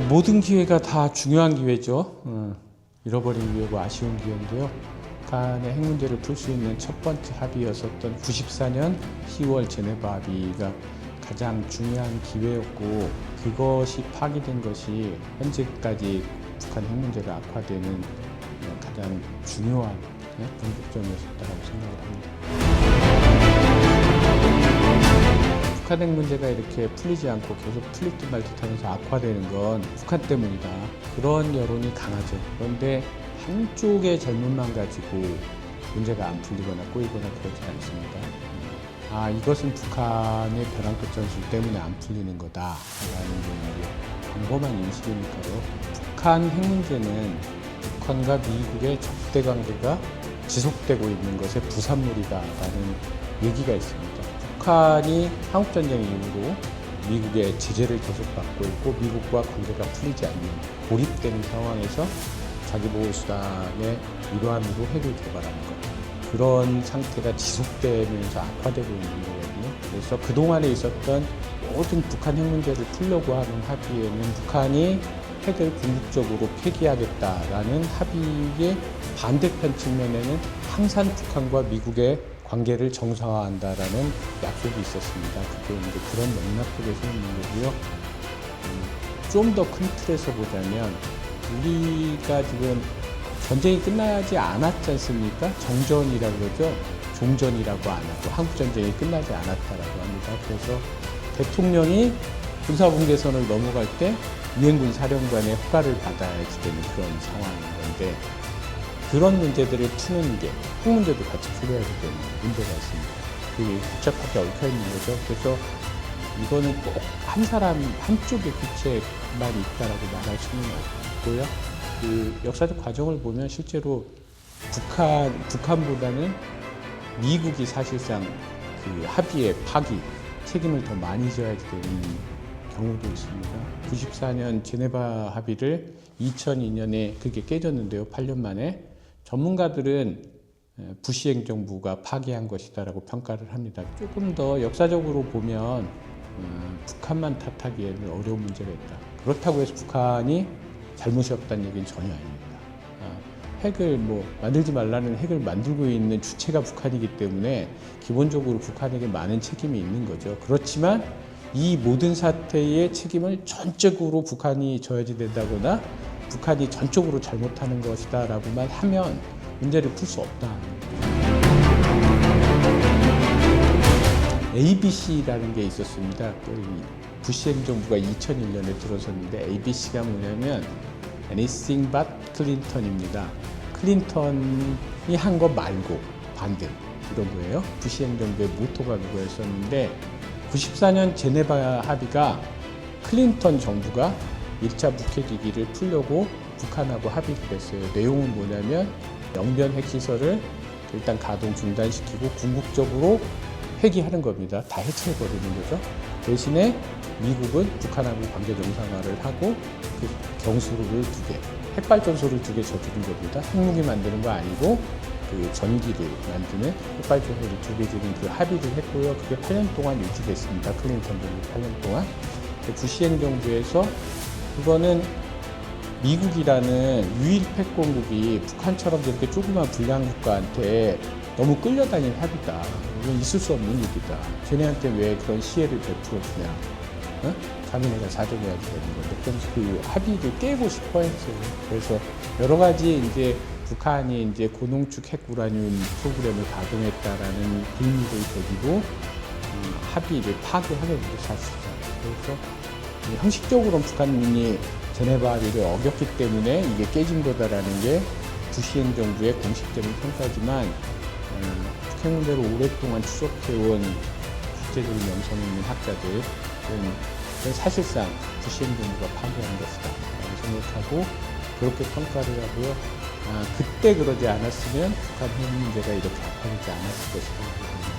모든 기회가 다 중요한 기회죠. 어, 잃어버린 기회고 아쉬운 기회인데요. 북한의 핵 문제를 풀 수 있는 첫 번째 합의였었던 94년 10월 제네바 합의가 가장 중요한 기회였고 그것이 파기된 것이 현재까지 북한 핵 문제가 악화되는 어, 가장 중요한 네, 분기점이었다고 생각을 합니다. 북한 핵 문제가 이렇게 풀리지 않고 계속 풀릴 듯말 듯 하면서 악화되는 건 북한 때문이다. 그런 여론이 강하죠. 그런데 한쪽의 젊음만 가지고 문제가 안 풀리거나 꼬이거나 그러지 않습니다. 아 이것은 북한의 벼랑 끝 전술 때문에 안 풀리는 거다라는 게 광범한 인식이니까요. 북한 핵 문제는 북한과 미국의 적대 관계가 지속되고 있는 것의 부산물이다라는 얘기가 있습니다. 북한이 한국 전쟁 이후로 미국의 제재를 계속 받고 있고 미국과 관계가 풀리지 않는 고립된 상황에서 자기보호수단의 일환으로 핵을 개발하는 것. 그런 상태가 지속되면서 악화되고 있는 거거든요. 그래서 그동안에 있었던 모든 북한 핵 문제를 풀려고 하는 합의에는 북한이 핵을 궁극적으로 폐기하겠다라는 합의의 반대편 측면에는 항상 북한과 미국의 관계를 정상화한다라는 약속이 있었습니다. 그게 이제 그런 맥락 속에서 있는 거고요. 음, 좀더 큰 틀에서 보자면 우리가 지금 전쟁이 끝나지 않았지 않습니까? 정전이라고 그러죠. 종전이라고 안 하고 한국 전쟁이 끝나지 않았다라고 합니다. 그래서 대통령이 군사분계선을 넘어갈 때 유엔군 사령관의 허가를 받아야지 되는 그런 상황인 건데 그런 문제들을 푸는 게 핵 문제도 같이 풀어야 되는 문제가 있습니다. 그게 복잡하게 얽혀 있는 거죠. 그래서 이거는 꼭 한 사람 한쪽의 기체만 있다라고 말할 수는 없고요. 그 역사적 과정을 보면 실제로 북한 북한보다는 미국이 사실상 그 합의의 파기 책임을 더 많이 져야 되는 경우도 있습니다. 94년 제네바 합의를 2002년에 그게 깨졌는데요. 8년 만에 전문가들은 부시 행정부가 파기한 것이다라고 평가를 합니다. 조금 더 역사적으로 보면 어, 북한만 탓하기에는 어려운 문제가 있다. 그렇다고 해서 북한이 잘못이 없다는 얘기는 전혀 아닙니다. 아, 핵을 뭐 만들지 말라는 핵을 만들고 있는 주체가 북한이기 때문에 기본적으로 북한에게 많은 책임이 있는 거죠. 그렇지만 이 모든 사태의 책임을 전적으로 북한이 져야지 된다거나 북한이 전적으로 잘못하는 것이다라고만 하면 문제를 풀 수 없다. ABC라는 게 있었습니다. 그 부시 행정부가 2001년에 들어섰는데 ABC가 뭐냐면 Anything but 클린턴입니다. 클린턴이 한거 말고 반대 이런 거예요. 부시 행정부의 모토가 그거였었는데 94년 제네바 합의가 클린턴 정부가 1차 북핵 위기를 풀려고 북한하고 합의를 했어요. 내용은 뭐냐면 영변 핵시설을 일단 가동 중단시키고 궁극적으로 폐기하는 겁니다. 다 해체해버리는 거죠. 대신에 미국은 북한하고 관계 정상화를 하고 그 경수를 두 개, 핵발전소를 두개 져주는 겁니다. 핵무기 만드는 거 아니고 그 전기를 만드는 핵발전소를 두개 지는 그 합의를 했고요. 그게 8년 동안 유지됐습니다. 클린턴 정부 8년 동안. 부시 행정부에서 그거는 미국이라는 유일 패권국이 북한처럼 저렇게 조그만 불량 국가한테 너무 끌려다니는 합의다. 이건 있을 수 없는 일이다. 쟤네한테 왜 그런 시혜를 베풀어주냐. 어? 자기네가 사정해야 되는 건데. 그래서 그 합의를 깨고 싶어 했어요. 그래서 여러 가지 이제 북한이 이제 고농축 핵 우라늄 프로그램을 가동했다라는 빌미를 가지고 음, 합의를 파괴하게 되죠, 사실상. 그래서 형식적으로는 북한이 제네바 합의를 어겼기 때문에 이게 깨진 거다라는 게 부시 행 정부의 공식적인 평가지만 어, 북핵 문제를 오랫동안 추적해온 국제적인 명성 있는 학자들은 사실상 부시 행 정부가 파괴한 것이다 라고 생각하고 그렇게 평가를 하고요. 아, 그때 그러지 않았으면 북한 핵 문제가 이렇게 악화되지 않았을 것이다.